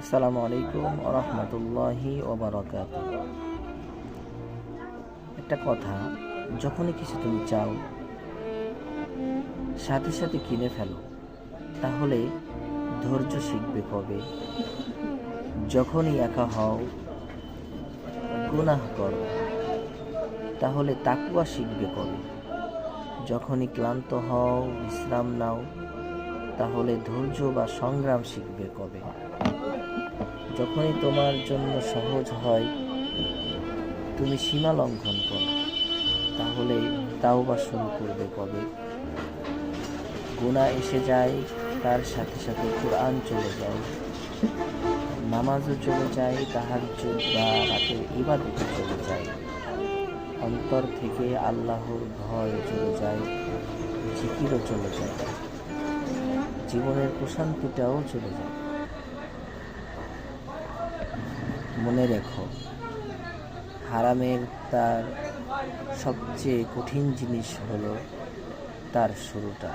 আসসালামু আলাইকুম রহমতুল্লাহি ওবরাকাত একটা কথা, যখনই কিছু তুমি চাও, সাথে সাথে কিনে ফেলো, তাহলে ধৈর্য শিখবে কবে? যখনই একা হও, গুনাহ করো, তাহলে তাকুয়া শিখবে কবে? যখনই ক্লান্ত হও, বিশ্রাম নাও, তাহলে ধৈর্য বা সংগ্রাম শিখবে কবে? যখনই তোমার জন্য সহজ হয়, তুমি সীমা লঙ্ঘন করো। তাহলে তাও বা শুরু করবে কবে? গুণা এসে যায়, তার সাথে সাথে কোরআন চলে যায়। নামাজও চলে যায় তাহার বা রাতের ইবাদত চলে যায়। অন্তর থেকে আল্লাহর ভয় চলে যায়, জিকিরও চলে যায়। জীবনের প্রশান্তিটাও চলে যায়। মনে রেখো হারামের তার সবচেয়ে কঠিন জিনিস হলো তার শুরুটা।